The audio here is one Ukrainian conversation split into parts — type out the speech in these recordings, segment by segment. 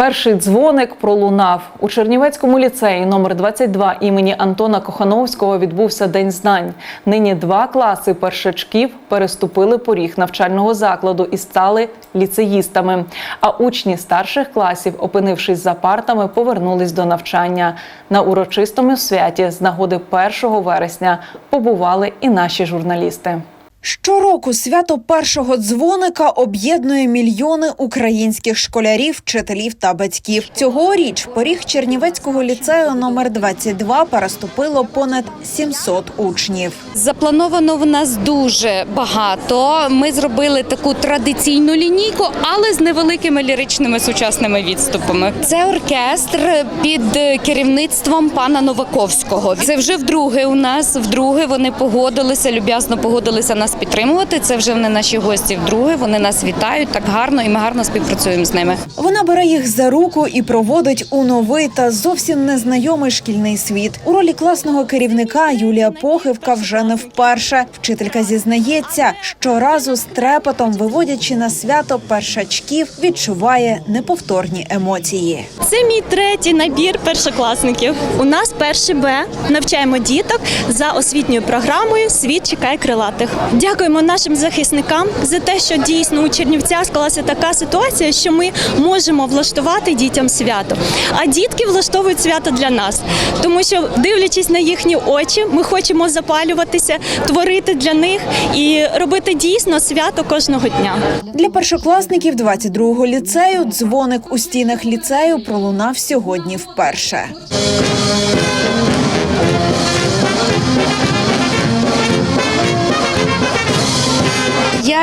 Перший дзвоник пролунав у Чернівецькому ліцеї номер 22 імені Антона Кохановського відбувся День знань. Нині два класи першачків переступили поріг навчального закладу і стали ліцеїстами. А учні старших класів, опинившись за партами, повернулись до навчання. На урочистому святі з нагоди 1 вересня побували і наші журналісти. Щороку свято першого дзвоника об'єднує мільйони українських школярів, вчителів та батьків. Цьогоріч поріг Чернівецького ліцею номер 22 переступило понад 700 учнів. Заплановано в нас дуже багато. Ми зробили таку традиційну лінійку, але з невеликими ліричними сучасними відступами. Це оркестр під керівництвом пана Новаковського. Це вже вдруге у нас. Вдруге вони погодилися, люб'язно погодилися нас підтримувати. Це вже вони наші гості. Вдруге вони нас вітають так гарно, і ми гарно співпрацюємо з ними. Вона бере їх за руку і проводить у новий та зовсім незнайомий шкільний світ. У ролі класного керівника Юлія Похивка вже не вперше. Вчителька зізнається, щоразу з трепетом, виводячи на свято першачків, відчуває неповторні емоції. Це мій третій набір першокласників. У нас перший Б. Навчаємо діток за освітньою програмою Світ чекає крилатих. Дякуємо нашим захисникам за те, що дійсно у Чернівцях склалася така ситуація, що ми можемо влаштувати дітям свято. А дітки влаштовують свято для нас, тому що, дивлячись на їхні очі, ми хочемо запалюватися, творити для них і робити дійсно свято кожного дня. Для першокласників 22-го ліцею дзвоник у стінах ліцею пролунав сьогодні вперше.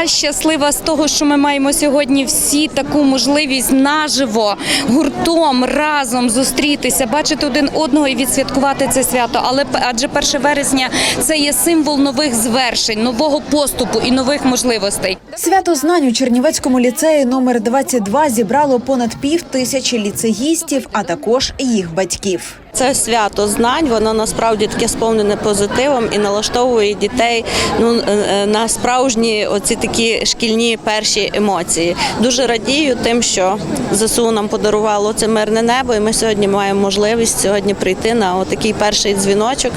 Щаслива з того, що ми маємо сьогодні всі таку можливість наживо гуртом разом зустрітися, бачити один одного і відсвяткувати це свято. Але адже 1 вересня це є символ нових звершень, нового поступу і нових можливостей. Свято знань у Чернівецькому ліцеї номер 22 зібрало понад пів тисячі ліцеїстів, а також їх батьків. Це свято знань, воно насправді таке сповнене позитивом і налаштовує дітей ну е, е, на справжні оці такі шкільні перші емоції. Дуже радію тим, що ЗСУ нам подарувало це мирне небо, і ми сьогодні маємо можливість сьогодні прийти на такий перший дзвіночок,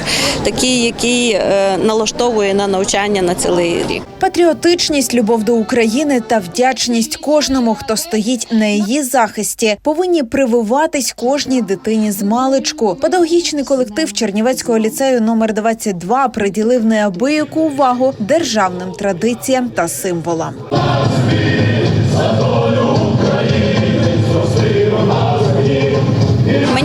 такий, який е, налаштовує на навчання на цілий рік. Патріотичність, любов до України та вдячність кожному, хто стоїть на її захисті, повинні прививатись кожній дитині з маличку. Педагогічний колектив Чернівецького ліцею номер 22 приділив неабияку увагу державним традиціям та символам.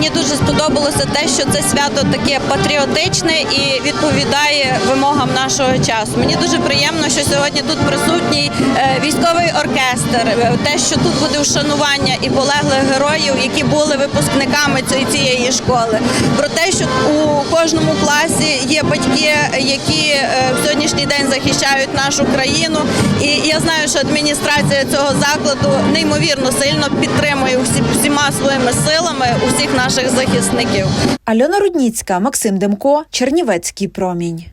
Мені дуже сподобалося те, що це свято таке патріотичне і відповідає вимогам нашого часу. Мені дуже приємно, що сьогодні тут присутній е, військовий оркестр, е, те, що тут буде вшанування і полеглих героїв, які були випускниками цієї- школи. Про те, що у кожному класі є батьки, які е, в сьогоднішній день захищають нашу країну. І я знаю, що адміністрація цього закладу неймовірно сильно підтримує всі, всіма своїми силами усіх наших захисників. Альона Рудніцька, Максим Демко, Чернівецький промінь.